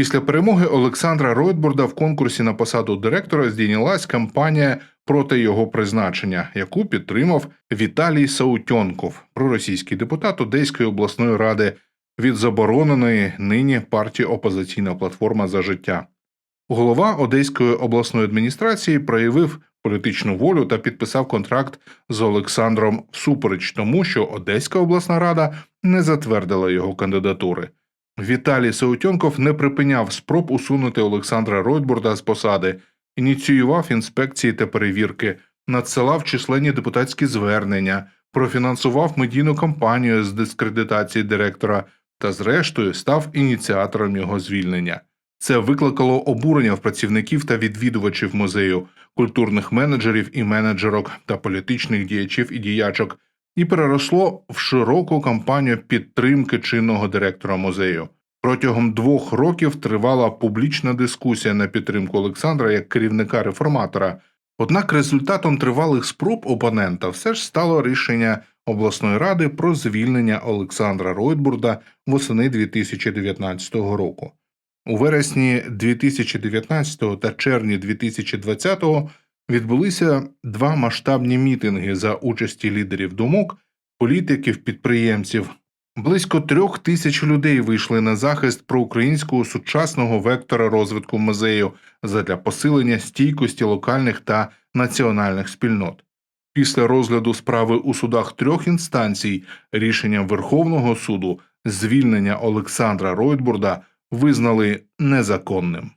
Після перемоги Олександра Ройтбурда в конкурсі на посаду директора здійнялась кампанія проти його призначення, яку підтримав Віталій Саутьонков, проросійський депутат Одеської обласної ради від забороненої нині партії Опозиційна платформа за життя. Голова Одеської обласної адміністрації проявив політичну волю та підписав контракт з Олександром всупереч тому, що Одеська обласна рада не затвердила його кандидатури. Віталій Саутьонков не припиняв спроб усунути Олександра Ройтбурда з посади, ініціював інспекції та перевірки, надсилав численні депутатські звернення, профінансував медійну кампанію з дискредитації директора. Та, зрештою, став ініціатором його звільнення. Це викликало обурення в працівників та відвідувачів музею, культурних менеджерів і менеджерок та політичних діячів і діячок, і переросло в широку кампанію підтримки чинного директора музею. Протягом двох років тривала публічна дискусія на підтримку Олександра як керівника реформатора. Однак результатом тривалих спроб опонента все ж стало рішення обласної ради про звільнення Олександра Ройтбурда восени 2019 року. У вересні 2019 та червні 2020 відбулися два масштабні мітинги за участі лідерів думок, політиків, підприємців. Близько трьох тисяч людей вийшли на захист проукраїнського сучасного вектора розвитку музею задля посилення стійкості локальних та національних спільнот. Після розгляду справи у судах трьох інстанцій рішенням Верховного суду звільнення Олександра Ройтбурда визнали незаконним.